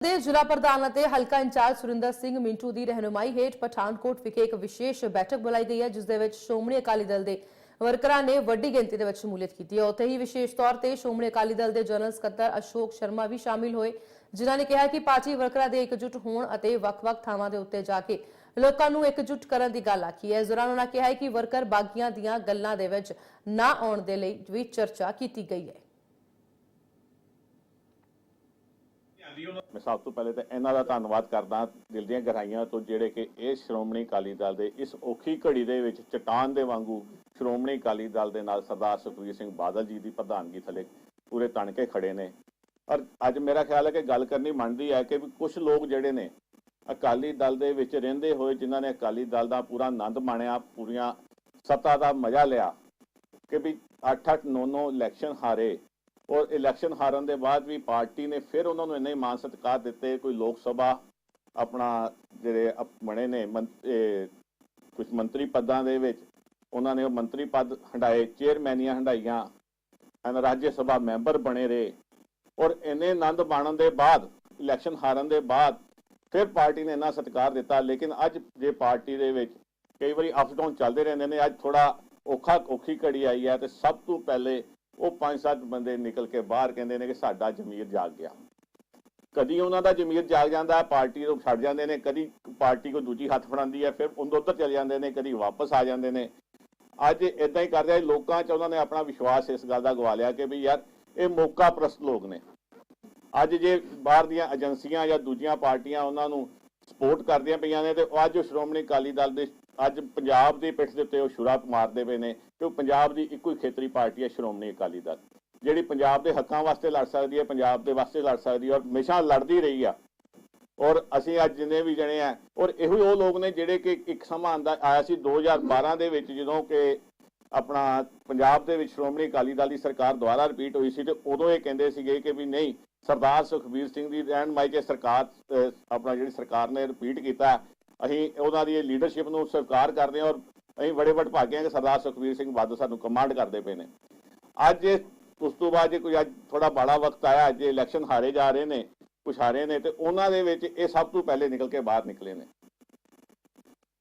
ਦੇ ਜ਼ਿਲ੍ਹਾ ਪ੍ਰਧਾਨ ਅਤੇ ਹਲਕਾ ਇੰਚਾਰਜ ਸੁਰਿੰਦਰ ਸਿੰਘ ਮਿੰਟੂ ਦੀ ਰਹਿਨੁਮਾਈ ਹੇਠ ਪਠਾਨਕੋਟ ਵਿਖੇ ਇੱਕ ਵਿਸ਼ੇਸ਼ ਬੈਠਕ ਬੁਲਾਈ ਗਈ ਹੈ, ਜਿਸ ਦੇ ਵਿੱਚ ਸ਼੍ਰੋਮਣੀ ਅਕਾਲੀ ਦਲ ਦੇ ਵਰਕਰਾਂ ਨੇ ਵੱਡੀ ਗਿਣਤੀ ਦੇ ਵਿੱਚ ਸ਼ਮੂਲੀਅਤ ਕੀਤੀ ਹੈ। ਉੱਥੇ ਹੀ ਵਿਸ਼ੇਸ਼ ਤੌਰ ਤੇ ਸ਼੍ਰੋਮਣੀ ਅਕਾਲੀ ਦਲ ਦੇ ਜਨਰਲ ਸਕੱਤਰ ਅਸ਼ੋਕ ਸ਼ਰਮਾ ਵੀ ਸ਼ਾਮਿਲ ਹੋਏ, ਜਿਨ੍ਹਾਂ ਨੇ ਕਿਹਾ ਕਿ ਪਾਰਟੀ ਵਰਕਰਾਂ ਦੇ ਇਕਜੁੱਟ ਹੋਣ ਅਤੇ ਵੱਖ-ਵੱਖ ਥਾਵਾਂ ਦੇ ਉੱਤੇ ਜਾ ਕੇ ਲੋਕਾਂ ਨੂੰ ਇਕਜੁੱਟ ਕਰਨ ਦੀ ਗੱਲ ਆਖੀ ਹੈ। ਇਸ ਦੌਰਾਨ ਉਹਨਾਂ ਕਿਹਾ ਕਿ ਵਰਕਰ ਬਾਗੀਆਂ ਦੀਆਂ ਗੱਲਾਂ ਦੇ ਵਿੱਚ ਨਾ ਆਉਣ ਦੇ ਲਈ ਵੀ ਚਰਚਾ ਕੀਤੀ ਗਈ ਹੈ। ਮੈਂ ਸਭ ਤੋਂ ਪਹਿਲੇ ਤਾਂ ਇਹਨਾਂ ਦਾ ਧੰਨਵਾਦ ਕਰਦਾ ਦਿਲ ਦੀਆਂ ਗਹਿਰਾਈਆਂ ਤੋਂ ਜਿਹੜੇ ਕਿ ਇਹ ਸ਼੍ਰੋਮਣੀ ਅਕਾਲੀ ਦਲ ਦੇ ਇਸ ਔਖੀ ਘੜੀ ਦੇ ਵਿੱਚ ਚਟਾਨ ਦੇ ਵਾਂਗੂ ਸ਼੍ਰੋਮਣੀ ਅਕਾਲੀ ਦਲ ਦੇ ਨਾਲ ਸਰਦਾਰ ਸੁਖਬੀਰ ਸਿੰਘ ਬਾਦਲ ਜੀ ਦੀ ਪ੍ਰਧਾਨਗੀ ਥੱਲੇ ਪੂਰੇ ਤਣ ਕੇ ਖੜੇ ਨੇ। ਔਰ ਅੱਜ ਮੇਰਾ ਖਿਆਲ ਹੈ ਕਿ ਗੱਲ ਕਰਨੀ ਮੰਨਦੀ ਹੈ ਕਿ ਵੀ ਕੁਝ ਲੋਕ ਜਿਹੜੇ ਨੇ ਅਕਾਲੀ ਦਲ ਦੇ ਵਿੱਚ ਰਹਿੰਦੇ ਹੋਏ ਜਿਨ੍ਹਾਂ ਨੇ ਅਕਾਲੀ ਦਲ ਦਾ ਪੂਰਾ ਆਨੰਦ ਮਾਣਿਆ, ਪੂਰੀਆਂ ਸੱਤਾ ਦਾ ਮਜ਼ਾ ਲਿਆ ਕਿ ਵੀ 8-8 9-9 ਇਲੈਕਸ਼ਨ ਹਾਰੇ ਔਰ ਇਲੈਕਸ਼ਨ ਹਾਰਨ ਦੇ ਬਾਅਦ ਵੀ ਪਾਰਟੀ ਨੇ ਫਿਰ ਉਹਨਾਂ ਨੂੰ ਇੰਨੇ ਮਾਨ ਸਤਿਕਾਰ ਦਿੱਤੇ, ਕੋਈ ਲੋਕ ਸਭਾ ਆਪਣਾ ਜਿਹੜੇ ਅਪ- ਬਣੇ ਨੇ ਕੁਝ ਮੰਤਰੀ ਪਦਾਂ ਦੇ ਵਿੱਚ, ਉਹਨਾਂ ਨੇ ਉਹ ਮੰਤਰੀ ਪਦ ਹੰਡਾਏ, ਚੇਅਰਮੈਨੀਆਂ ਹੰਡਾਈਆਂ, ਐਨ ਰਾਜ ਸਭਾ ਮੈਂਬਰ ਬਣੇ ਰਹੇ ਔਰ ਇੰਨੇ ਆਨੰਦ ਮਾਣਨ ਦੇ ਬਾਅਦ, ਇਲੈਕਸ਼ਨ ਹਾਰਨ ਦੇ ਬਾਅਦ ਫਿਰ ਪਾਰਟੀ ਨੇ ਇੰਨਾ ਸਤਿਕਾਰ ਦਿੱਤਾ। ਲੇਕਿਨ ਅੱਜ ਜੇ ਪਾਰਟੀ ਦੇ ਵਿੱਚ ਕਈ ਵਾਰੀ ਅਪਸ ਡਾਊਨ ਚੱਲਦੇ ਰਹਿੰਦੇ ਨੇ, ਅੱਜ ਥੋੜਾ ਔਖਾ ਔਖੀ ਘੜੀ ਆਈ ਹੈ ਤੇ ਸਭ ਤੋਂ ਪਹਿਲੇ ਉਹ ਪੰਜ ਸੱਤ ਬੰਦੇ ਨਿਕਲ ਕੇ ਬਾਹਰ ਕਹਿੰਦੇ ਨੇ ਕਿ ਸਾਡਾ ਜ਼ਮੀਰ ਜਾਗ ਗਿਆ। ਕਦੀ ਉਹਨਾਂ ਦਾ ਜ਼ਮੀਰ ਜਾਗ ਜਾਂਦਾ ਹੈ ਪਾਰਟੀ ਤੋਂ ਛੱਡ ਜਾਂਦੇ ਨੇ, ਕਦੀ ਪਾਰਟੀ ਕੋ ਦੂਜੀ ਹੱਥ ਫੜਾਉਂਦੀ ਹੈ, ਫਿਰ ਉਹਦੇ ਉੱਧਰ ਚਲੇ ਜਾਂਦੇ ਨੇ, ਕਦੀ ਵਾਪਸ ਆ ਜਾਂਦੇ ਨੇ। ਅੱਜ ਇਦਾਂ ਹੀ ਕਰਦੇ ਆ ਲੋਕਾਂ 'ਚ ਉਹਨਾਂ ਨੇ ਆਪਣਾ ਵਿਸ਼ਵਾਸ ਇਸ ਗੱਲ ਦਾ ਗਵਾ ਲਿਆ ਕਿ ਵੀ ਯਾਰ ਇਹ ਮੌਕਾ ਪ੍ਰਸਤ ਲੋਕ ਨੇ। ਅੱਜ ਜੇ ਬਾਹਰ ਦੀਆਂ ਏਜੰਸੀਆਂ ਜਾਂ ਦੂਜੀਆਂ ਪਾਰਟੀਆਂ ਉਹਨਾਂ ਨੂੰ ਸਪੋਰਟ ਕਰਦੀਆਂ ਪਈਆਂ ਨੇ ਤੇ ਉਹ ਅੱਜ ਉਹ ਸ਼੍ਰੋਮਣੀ ਅਕਾਲੀ ਦਲ ਦੇ ਅੱਜ ਪੰਜਾਬ ਦੀ ਪਿੱਠ ਦੇ ਉੱਤੇ ਉਹ ਸ਼ੁਰਾ ਮਾਰਦੇ ਪਏ ਨੇ ਕਿ ਉਹ ਪੰਜਾਬ ਦੀ ਇੱਕੋ ਹੀ ਖੇਤਰੀ ਪਾਰਟੀ ਹੈ, ਸ਼੍ਰੋਮਣੀ ਅਕਾਲੀ ਦਲ। ਜਿਹੜੀ ਪੰਜਾਬ ਦੇ ਹੱਕਾਂ ਵਾਸਤੇ ਲੜ ਸਕਦੀ ਹੈ, ਪੰਜਾਬ ਦੇ ਵਾਸਤੇ ਲੜ ਸਕਦੀ ਹੈ ਔਰ ਹਮੇਸ਼ਾ ਲੜਦੀ ਰਹੀ ਆ। ਔਰ ਅਸੀਂ ਅੱਜ ਜਿੰਨੇ ਵੀ ਜਣੇ ਆ, ਔਰ ਇਹੋ ਹੀ ਉਹ ਲੋਕ ਨੇ ਜਿਹੜੇ ਕਿ ਇੱਕ ਸਮਾਂ ਆਂਦਾ ਆਇਆ ਸੀ 2012 ਦੇ ਵਿੱਚ ਜਦੋਂ ਕਿ ਆਪਣਾ ਪੰਜਾਬ ਦੇ ਵਿੱਚ ਸ਼੍ਰੋਮਣੀ ਅਕਾਲੀ ਦਲ ਦੀ ਸਰਕਾਰ ਦੁਆਰਾ ਰਿਪੀਟ ਹੋਈ ਸੀ ਤੇ ਉਦੋਂ ਇਹ ਕਹਿੰਦੇ ਸੀਗੇ ਕਿ ਵੀ ਨਹੀਂ, ਸਰਦਾਰ ਸੁਖਬੀਰ ਸਿੰਘ ਦੀ ਰਹਿਨਮਾਈ 'ਚ ਸਰਕਾਰ ਆਪਣਾ ਜਿਹੜੀ ਸਰਕਾਰ ਨੇ ਰਿਪੀਟ ਕੀਤਾ ਅਸੀਂ ਉਹਨਾਂ ਦੀ ਲੀਡਰਸ਼ਿਪ ਨੂੰ ਸਵੀਕਾਰ ਕਰਦੇ ਹਾਂ ਔਰ ਅਸੀਂ ਬੜੇ ਵੱਡ ਭਾਗੇ ਹਾਂ ਕਿ ਸਰਦਾਰ ਸੁਖਬੀਰ ਸਿੰਘ ਬਾਦਲ ਸਾਨੂੰ ਕਮਾਂਡ ਕਰਦੇ ਪਏ ਨੇ। ਅੱਜ ਉਸ ਤੋਂ ਬਾਅਦ ਜੇ ਕੋਈ ਅੱਜ ਥੋੜਾ ਬਾੜਾ ਵਕਤ ਆਇਆ, ਅੱਜ ਇਲੈਕਸ਼ਨ ਹਾਰੇ ਜਾ ਰਹੇ ਨੇ ਕੁਛ ਹਾਰੇ ਨੇ, ਤੇ ਉਹਨਾਂ ਦੇ ਵਿੱਚ ਇਹ ਸਭ ਤੋਂ ਪਹਿਲੇ ਨਿਕਲ ਕੇ ਬਾਹਰ ਨਿਕਲੇ ਨੇ।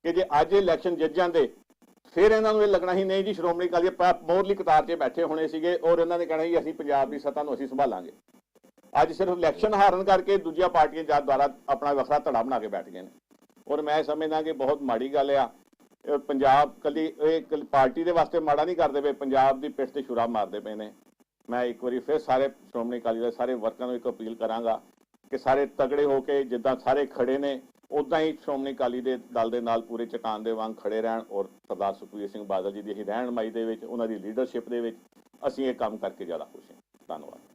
ਕਿ ਜੇ ਅੱਜ ਇਲੈਕਸ਼ਨ ਜਿੱਤ ਜਾਂਦੇ, ਫਿਰ ਇਹਨਾਂ ਨੂੰ ਇਹ ਲੱਗਣਾ ਹੀ ਨਹੀਂ ਜੀ, ਸ਼੍ਰੋਮਣੀ ਅਕਾਲੀ ਦਲ ਮੋਰਲੀ ਕਤਾਰ 'ਚ ਬੈਠੇ ਹੋਣੇ ਸੀਗੇ ਔਰ ਇਹਨਾਂ ਨੇ ਕਹਿਣਾ ਜੀ ਅਸੀਂ ਪੰਜਾਬ ਦੀ ਸੱਤਾ ਨੂੰ ਅਸੀਂ ਸੰਭਾਲਾਂਗੇ। ਅੱਜ ਸਿਰਫ ਇਲੈਕਸ਼ਨ ਹਾਰਨ ਕਰਕੇ ਦੂਜੀਆਂ ਪਾਰਟੀਆਂ ਜਾਂ ਦੁਆਰਾ ਆਪਣਾ ਵੱਖਰਾ ਧੜਾ ਬਣਾ ਕੇ ਬੈਠ ਗਏ ਨੇ। ਔਰ ਮੈਂ ਸਮਝਦਾ ਕਿ ਬਹੁਤ ਮਾੜੀ ਗੱਲ ਆ। ਪੰਜਾਬ ਕੱਲੀ, ਇਹ ਇਕੱਲੀ ਪਾਰਟੀ ਦੇ ਵਾਸਤੇ ਮਾੜਾ ਨਹੀਂ ਕਰਦੇ ਪਏ, ਪੰਜਾਬ ਦੀ ਪਿੱਠ ਤੇ ਛੁਰਾ ਮਾਰਦੇ ਪਏ ਨੇ। ਮੈਂ ਇੱਕ ਵਾਰੀ ਫਿਰ ਸਾਰੇ ਸ਼੍ਰੋਮਣੀ ਅਕਾਲੀ ਦਲ, ਸਾਰੇ ਵਰਕਰਾਂ ਨੂੰ ਇੱਕ ਅਪੀਲ ਕਰਾਂਗਾ ਕਿ ਸਾਰੇ ਤਗੜੇ ਹੋ ਕੇ, ਜਿੱਦਾਂ ਸਾਰੇ ਖੜੇ ਨੇ ਉਦਾਂ ਹੀ ਸ਼੍ਰੋਮਣੀ ਅਕਾਲੀ ਦੇ ਦਲ ਦੇ ਨਾਲ ਪੂਰੇ ਚਟਾਨ ਦੇ ਵਾਂਗ ਖੜੇ ਰਹਿਣ ਔਰ ਸਰਦਾਰ ਸੁਖਬੀਰ ਸਿੰਘ ਬਾਦਲ ਜੀ ਦੀ ਹੀ ਰਹਿਨਮਾਈ ਦੇ ਵਿੱਚ, ਉਹਨਾਂ ਦੀ ਲੀਡਰਸ਼ਿਪ ਦੇ ਵਿੱਚ ਅਸੀਂ ਇਹ ਕੰਮ ਕਰਕੇ ਜ਼ਿਆਦਾ ਖੁਸ਼ ਹਾਂ। ਧੰਨਵਾਦ।